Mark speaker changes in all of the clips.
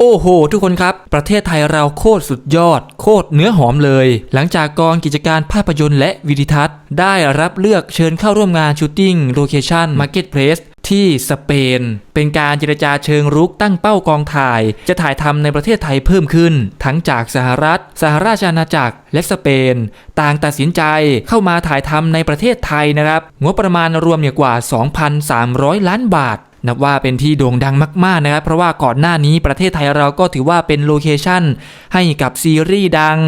Speaker 1: โอ้โห ทุกคนครับ ประเทศไทยเราโคตรสุดยอด โคตรเนื้อหอมเลย หลังจากกองกิจการภาพยนตร์และวิดิทัศน์ ได้รับเลือกเชิญเข้าร่วมงานชูตติ้งโลเคชั่นมาร์เก็ตเพลสที่สเปน เป็นการเจรจาเชิงรุกตั้งเป้ากองถ่าย จะถ่ายทำในประเทศไทยเพิ่มขึ้น ทั้งจากสหรัฐ สหราชอาณาจักร และสเปน ต่างตัดสินใจเข้ามาถ่ายทำในประเทศไทยนะครับ งบประมาณรวมเนี่ยกว่า 2,300 ล้านบาท นับว่าเป็นที่โด่งดังมากๆนะครับ เพราะว่าก่อนหน้านี้ประเทศไทยเราก็ถือว่าเป็นโลเคชั่นให้กับซีรีส์ดัง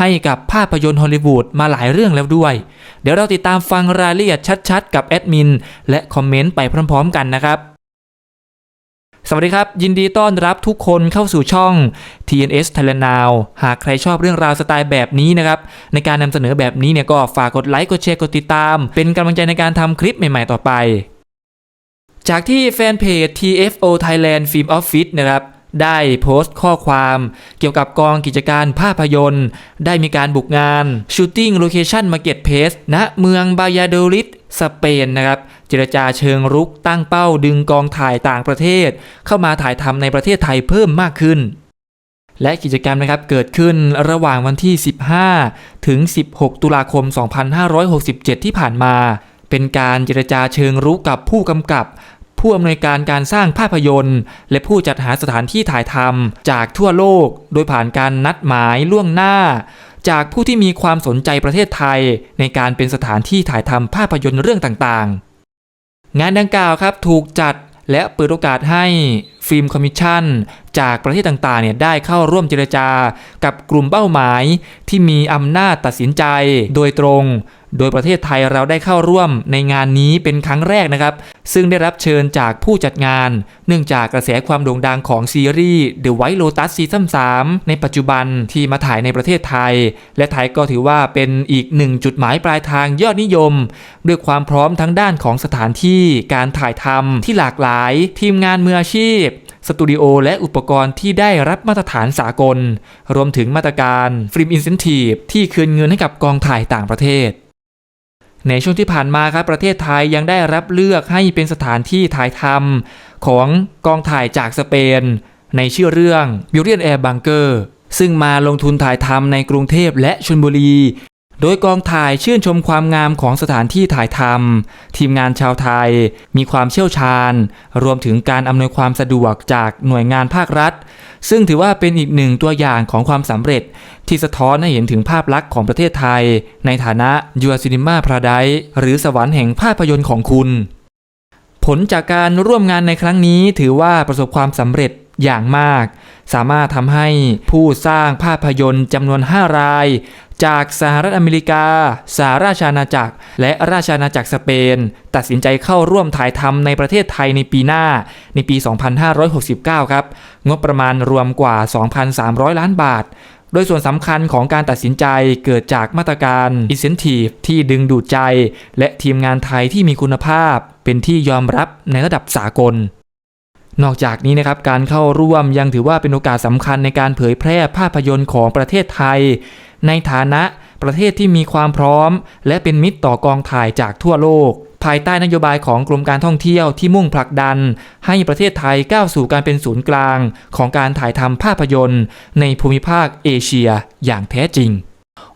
Speaker 1: ให้กับภาพยนตร์ฮอลลีวูดมาหลายเรื่องแล้วด้วย เดี๋ยวเราติดตามฟังรายละเอียดชัดๆ กับแอดมินและคอมเมนต์ไปพร้อมๆ กันนะครับสวัสดีครับ ยินดีต้อนรับทุกคนเข้าสู่ช่อง TNS Thailand Now หากใครชอบเรื่องราวสไตล์แบบนี้นะครับ ในการนำเสนอแบบนี้เนี่ยก็ฝากกดไลค์กดแชร์กดติดตาม เป็นกำลังใจในการทำคลิปใหม่ๆต่อไป จากที่แฟนเพจ TFO Thailand Film Office นะครับได้โพสต์ข้อความเกี่ยวกับกองกิจการภาพยนตร์ ได้มีการบุกงาน Shooting Location Market Place ณเมืองบายาโดลิดสเปนนะครับ เจรจาเชิงรุกตั้งเป้าดึงกองถ่ายต่างประเทศ เข้ามาถ่ายทำในประเทศไทยเพิ่มมากขึ้น และกิจกรรมนะครับเกิดขึ้นระหว่างวันที่ 15 ถึง 16 ตุลาคม 2567 ที่ผ่านมาเป็นการเจรจาเชิงรุกกับผู้กำกับ ผู้อำนวยการการสร้างภาพยนตร์ และผู้จัดหาสถานที่ถ่ายทำจากทั่วโลก โดยผ่านการนัดหมายล่วงหน้า จากผู้ที่มีความสนใจประเทศไทย ในการเป็นสถานที่ถ่ายทำภาพยนตร์เรื่องต่างๆ งานดังกล่าวครับถูกจัดและเปิดโอกาสให้ฟิล์มคอมมิชชั่น จากประเทศต่างๆเนี่ยได้เข้าร่วมเจรจา กับกลุ่มเป้าหมาย ที่มีอำนาจตัดสินใจโดยตรง โดยประเทศไทยเราได้เข้าร่วมในงานนี้เป็นครั้งแรกนะครับ ซึ่งได้รับเชิญจากผู้จัดงาน เนื่องจากกระแสความโด่งดังของซีรีส์ The White Lotus ซีซั่น3ในปัจจุบันที่มาถ่ายในประเทศไทย และไทยก็ถือว่าเป็นอีกหนึ่งจุดหมายปลายทางยอดนิยม ด้วยความพร้อมทั้งด้านของสถานที่การถ่ายทำที่หลากหลาย ทีมงานมืออาชีพ สตูดิโอและอุปกรณ์ที่ได้รับมาตรฐานสากล รวมถึงมาตรการฟิล์มอินเซนティブที่คืนเงินให้กับกองถ่ายต่างประเทศ ในช่วงที่ผ่านมาครับประเทศไทยยังได้รับเลือกให้เป็นสถานที่ถ่ายทำของกองถ่ายจากสเปน ในชื่อเรื่อง b u r i a n Air Bunker ซึ่งมาลงทุนถ่ายทำในกรุงเทพและชลบุรี โดยกองถ่ายชื่นชมความงามของสถานที่ถ่ายทำทีมงานชาวไทย มีความเชี่ยวชาญ รวมถึงการอำนวยความสะดวกจากหน่วยงานภาครัฐ ซึ่งถือว่าเป็นอีกหนึ่งตัวอย่างของความสำเร็จ ที่สะท้อนให้เห็นถึงภาพลักษณ์ของประเทศไทย ในฐานะยูซินิมาพราไดหรือสวรรค์แห่งภาพยนตร์ของคุณ ผลจากการร่วมงานในครั้งนี้ถือว่าประสบความสำเร็จอย่างมาก สามารถทำให้ผู้สร้างภาพยนตร์จำนวน 5 ราย จากสหรัฐอเมริกา สหราชอาณาจักร และราชอาณาจักรสเปน ตัดสินใจเข้าร่วมถ่ายทำในประเทศไทยในปีหน้าในปี 2569 ครับ งบประมาณรวมกว่า 2,300 ล้านบาทโดยส่วนสำคัญของการตัดสินใจเกิดจากมาตรการ Incentive ที่ดึงดูดใจ และทีมงานไทยที่มีคุณภาพ เป็นที่ยอมรับในระดับสากล นอกจากนี้นะครับการเข้าร่วมยังถือว่าเป็นโอกาสสำคัญในการเผยแพร่ภาพยนตร์ของประเทศไทย ในฐานะประเทศที่มีความพร้อม และเป็นมิตรต่อกองถ่ายจากทั่วโลก ภายใต้นโยบายของกรมการท่องเที่ยวที่มุ่งผลักดัน ให้ประเทศไทยก้าวสู่การเป็นศูนย์กลาง ของการถ่ายทำภาพยนตร์ ในภูมิภาคเอเชียอย่างแท้จริง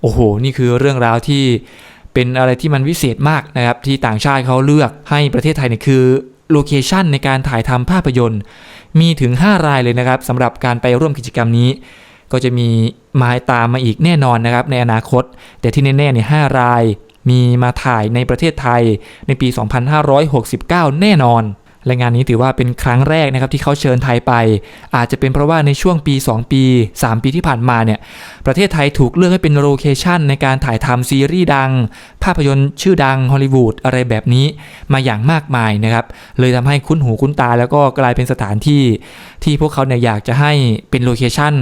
Speaker 1: โอ้โห นี่คือเรื่องราวที่เป็นอะไรที่มันวิเศษมากนะครับที่ต่างชาติเขาเลือกให้ประเทศไทยเนี่ยคือ โลเคชันในการถ่ายทำภาพยนตร์ มีถึง 5 รายเลยนะครับสำหรับการไปร่วมกิจกรรมนี้ ก็จะมีมาตามมาอีกแน่นอนนะครับในอนาคต แต่ที่แน่ๆเนี่ย5ราย มีมาถ่ายในประเทศไทยในปี 2569 แน่นอน และงานนี้ถือว่าเป็นครั้งแรกนะครับที่เขาเชิญไทยไป อาจจะเป็นเพราะว่าในช่วงปี 2 ปี 3 ปีที่ผ่านมาเนี่ยประเทศไทยถูกเลือกให้เป็นโลเคชันในการถ่ายทำซีรีส์ดัง ภาพยนตร์ชื่อดังฮอลลีวูดอะไรแบบนี้มาอย่างมากมายนะครับเลยทำให้คุ้นหูคุ้นตา แล้วก็กลายเป็นสถานที่ ที่พวกเขาเนี่ยอยากจะให้เป็นโลเคชัน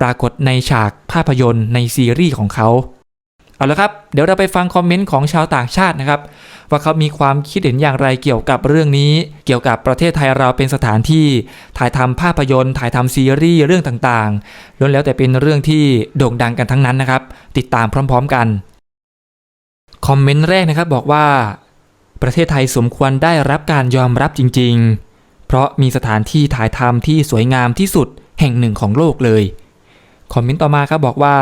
Speaker 1: ปรากฏในฉากภาพยนตร์ในซีรีส์ของเขา เอาละครับ เดี๋ยวเราไปฟังคอมเมนต์ของชาวต่างชาตินะครับ ว่าเขามีความคิดเห็นอย่างไรเกี่ยวกับเรื่องนี้ เกี่ยวกับประเทศไทยเราเป็นสถานที่ ถ่ายทำภาพยนตร์ถ่ายทำซีรีส์เรื่องต่างๆล้วนแล้วแต่เป็นเรื่องที่โด่งดังกันทั้งนั้นนะครับ ติดตามพร้อม ๆกันคอมเมนต์แรกนะครับบอกว่า ประเทศไทยสมควรได้รับการยอมรับจริง ๆ เพราะมีสถานที่ถ่ายทำที่สวยงามที่สุดแห่งหนึ่งของโลกเลยคอมเมนต์ต่อมาครับบอกว่า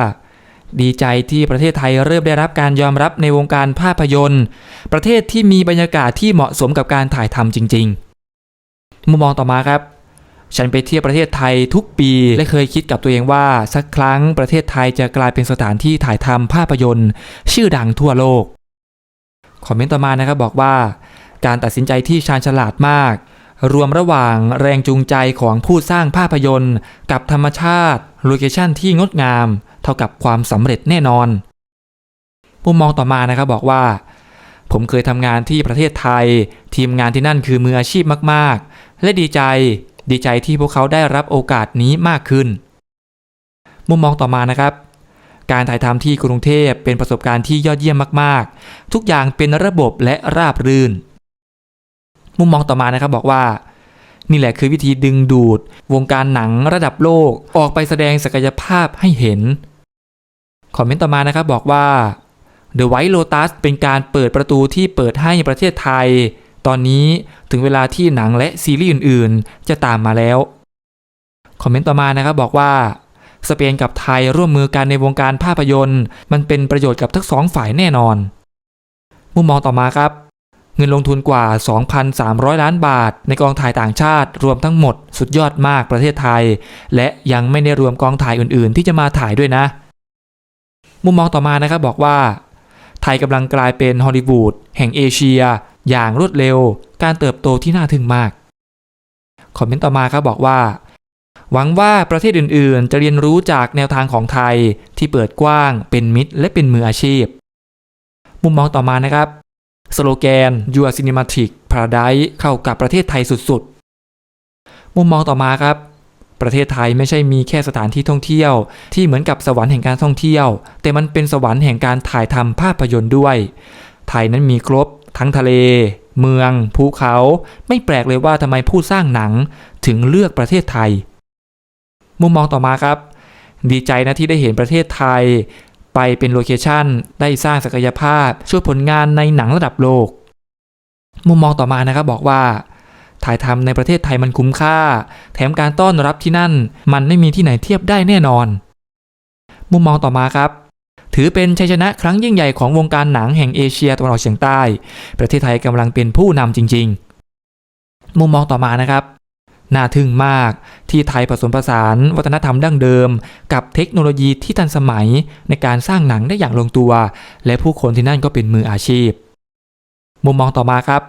Speaker 1: ดีใจที่ประเทศไทยเริ่มได้รับการยอมรับในวงการภาพยนตร์ ประเทศที่มีบรรยากาศที่เหมาะสมกับการถ่ายทำจริง ๆ มุมมองต่อมาครับ ฉันไปเที่ยวประเทศไทยทุกปีและเคยคิดกับตัวเองว่า สักครั้งประเทศไทยจะกลายเป็นสถานที่ถ่ายทำภาพยนตร์ ชื่อดังทั่วโลก คอมเมนต์ต่อมานะครับบอกว่า การตัดสินใจที่ชาญฉลาดมาก รวมระหว่างแรงจูงใจของผู้สร้างภาพยนตร์ กับธรรมชาติโลเคชั่นที่งดงาม เท่ากับความสำเร็จแน่นอน มุมมองต่อมานะครับบอกว่า ผมเคยทำงานที่ประเทศไทย ทีมงานที่นั่นคือมืออาชีพมากๆ และดีใจ ดีใจที่พวกเขาได้รับโอกาสนี้มากขึ้น มุมมองต่อมานะครับ การถ่ายทำที่กรุงเทพเป็นประสบการณ์ที่ยอดเยี่ยมมากๆ ทุกอย่างเป็นระบบและราบรื่น มุมมองต่อมานะครับบอกว่านี่แหละคือวิธีดึงดูด วงการหนังระดับโลกออกไปแสดงศักยภาพให้เห็น คอมเมนต์ต่อมานะครับบอกว่า The White Lotus เป็นการเปิดประตูที่เปิดให้ประเทศไทย ตอนนี้ถึงเวลาที่หนังและซีรีส์อื่นๆ จะตามมาแล้ว คอมเมนต์ต่อมานะครับบอกว่า สเปนกับไทยร่วมมือกันในวงการภาพยนตร์ มันเป็นประโยชน์กับทั้งสองฝ่ายแน่นอน มุมมองต่อมาครับ เงินลงทุนกว่า 2,300 ล้านบาท ในกองถ่ายต่างชาติรวมทั้งหมด สุดยอดมากประเทศไทย และยังไม่ได้รวมกองถ่ายอื่นๆ ที่จะมาถ่ายด้วยนะ มุมมองต่อมานะครับบอกว่า ไทยกำลังกลายเป็นฮอลลีวูดแห่งเอเชีย อย่างรวดเร็ว การเติบโตที่น่าทึ่งมาก คอมเมนต์ต่อมาครับบอกว่า หวังว่าประเทศอื่นๆ จะเรียนรู้จากแนวทางของไทยที่เปิดกว้างเป็นมิตร และเป็นมืออาชีพ มุมมองต่อมานะครับสโลแกน Your Cinematic Paradise เข้ากับประเทศไทยสุดๆ มุมมองต่อมาครับ ประเทศไทยไม่ใช่มีแค่สถานที่ท่องเที่ยว ที่เหมือนกับสวรรค์แห่งการท่องเที่ยว แต่มันเป็นสวรรค์แห่งการถ่ายทำภาพยนตร์ด้วย ไทยนั้นมีครบ ทั้งทะเล เมือง ภูเขา ไม่แปลกเลยว่าทำไมผู้สร้างหนังถึงเลือกประเทศไทย มุมมองต่อมาครับ ดีใจนะที่ได้เห็นประเทศไทย ไปเป็นโลเคชั่นได้สร้างศักยภาพ ช่วยผลงานในหนังระดับโลก มุมมองต่อมานะครับบอกว่า ถ่ายทำในประเทศไทยมันคุ้มค่า แถมการต้อนรับที่นั่น มันไม่มีที่ไหนเทียบได้แน่นอน มุมมองต่อมาครับ ถือเป็นชัยชนะครั้งยิ่งใหญ่ของวงการหนังแห่งเอเชียตะวันออกเฉียงใต้ ประเทศไทยกำลังเป็นผู้นำจริง ๆ มุมมองต่อมานะครับน่าทึ่งมากที่ไทยผสมผสานวัฒนธรรมดั้งเดิม กับเทคโนโลยีที่ทันสมัยในการสร้างหนังได้อย่างลงตัว และผู้คนที่นั่นก็เป็นมืออาชีพ มุมมองต่อมาครับ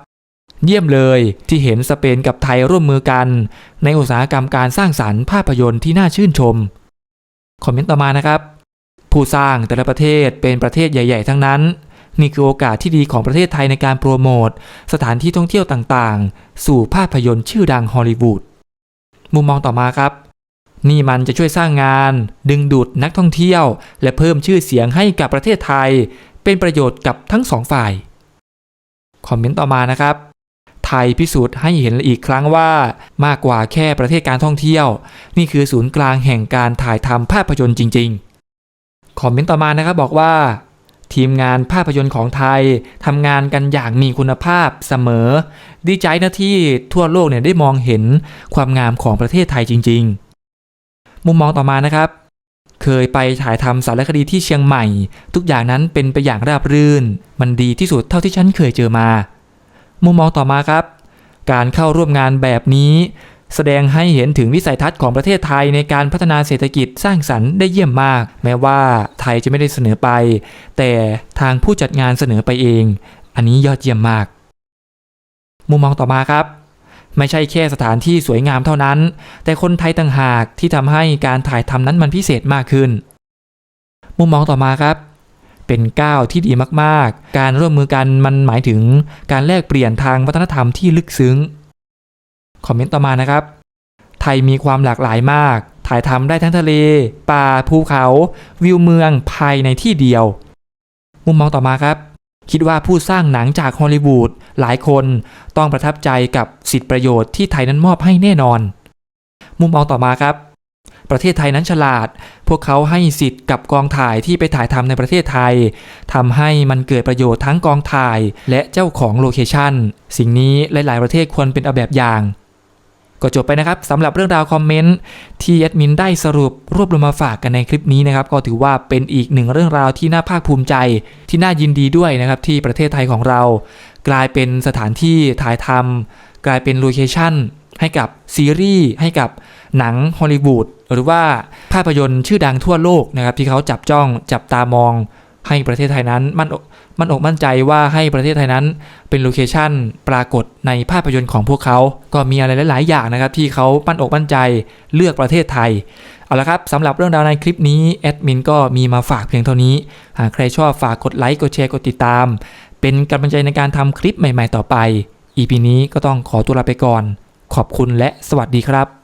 Speaker 1: เยี่ยมเลยที่เห็นสเปนกับไทยร่วมมือกัน ในอุตสาหกรรมการสร้างสรรค์ภาพยนตร์ที่น่าชื่นชม คอมเมนต์ต่อมานะครับ ผู้สร้างแต่ละประเทศเป็นประเทศใหญ่ ๆ ทั้งนั้น นี่คือโอกาสที่ดีของประเทศไทยในการโปรโมทสถานที่ท่องเที่ยวต่างๆ สู่ภาพยนตร์ชื่อดังฮอลลีวูดมุมมองต่อมาครับ นี่มันจะช่วยสร้างงาน ดึงดูดนักท่องเที่ยว และเพิ่มชื่อเสียงให้กับประเทศไทย เป็นประโยชน์กับทั้งสองฝ่าย คอมเมนต์ต่อมานะครับ ไทยพิสูจน์ให้เห็นอีกครั้งว่ามากกว่าแค่ประเทศการท่องเที่ยว นี่คือศูนย์กลางแห่งการถ่ายทำภาพยนตร์จริง ๆ คอมเมนต์ต่อมานะครับบอกว่า ทีมงานภาพยนตร์ของไทยทำงานกันอย่างมีคุณภาพเสมอ ดีใจนะที่ทั่วโลกเนี่ยได้มองเห็นความงามของประเทศไทยจริง ๆ มุมมองต่อมานะครับเคยไปถ่ายทำสารคดีที่เชียงใหม่ ทุกอย่างนั้นเป็นไปอย่างราบรื่น มันดีที่สุดเท่าที่ฉันเคยเจอมา มุมมองต่อมาครับ การเข้าร่วมงานแบบนี้ แสดงให้เห็นถึงวิสัยทัศน์ของประเทศไทยในการพัฒนาเศรษฐกิจสร้างสรรค์ได้เยี่ยมมาก แม้ว่าไทยจะไม่ได้เสนอไป แต่ทางผู้จัดงานเสนอไปเอง อันนี้ยอดเยี่ยมมาก มุมมองต่อมาครับไม่ใช่แค่สถานที่สวยงามเท่านั้น แต่คนไทยต่างหากที่ทำให้การถ่ายทำนั้นมันพิเศษมากขึ้น มุมมองต่อมาครับ เป็นก้าวที่ดีมากๆ การร่วมมือกันมันหมายถึงการแลกเปลี่ยนทางวัฒนธรรมที่ลึกซึ้ง คอมเมนต์ต่อมานะครับ ไทยมีความหลากหลายมาก ถ่ายทำได้ทั้งทะเล ป่า ภูเขา วิวเมืองภายในที่เดียว มุมมองต่อมาครับ คิดว่าผู้สร้างหนังจากฮอลลีวูดหลายคนต้องประทับใจกับสิทธิประโยชน์ที่ไทยนั้นมอบให้แน่นอน มุมมองต่อมาครับ ประเทศไทยนั้นฉลาด พวกเขาให้สิทธิ์กับกองถ่ายที่ไปถ่ายทำในประเทศไทยทำให้มันเกิดประโยชน์ทั้งกองถ่ายและเจ้าของโลเคชั่น สิ่งนี้หลาย ๆ ประเทศควรเป็นเอาแบบอย่างก็จบไปนะครับสำหรับเรื่องราวคอมเมนต์ที่แอดมินได้สรุปรวบรวมมาฝากกันในคลิปนี้นะครับ ก็ถือว่าเป็นอีกหนึ่งเรื่องราวที่น่าภาคภูมิใจ ที่น่ายินดีด้วยนะครับ ที่ประเทศไทยของเรา กลายเป็นสถานที่ถ่ายทำกลายเป็นโลเคชั่น ให้กับซีรีส์ให้กับหนังฮอลลีวูดหรือว่าภาพยนตร์ชื่อดังทั่วโลกนะครับที่เขาจับจ้องจับตามองให้ประเทศไทยนั้นมันอมันอกมั่นใจว่าให้ประเทศไทยนั้นเป็นโลเคชันปรากฏในภาพยนตร์ของพวกเขา ก็มีอะไรหลาย ๆ อย่างนะครับ ที่เขาปั้นอกมั่นใจเลือกประเทศไทย เอาละครับสำหรับเรื่องราวในคลิปนี้แอดมินก็มีมาฝากเพียงเท่านี้ หากใครชอบฝากกดไลค์กดแชร์กดติดตาม เป็นกำลังใจในการทำคลิปใหม่ ๆ ต่อไป EP นี้ก็ต้องขอตัวลาไปก่อน ขอบคุณและสวัสดีครับ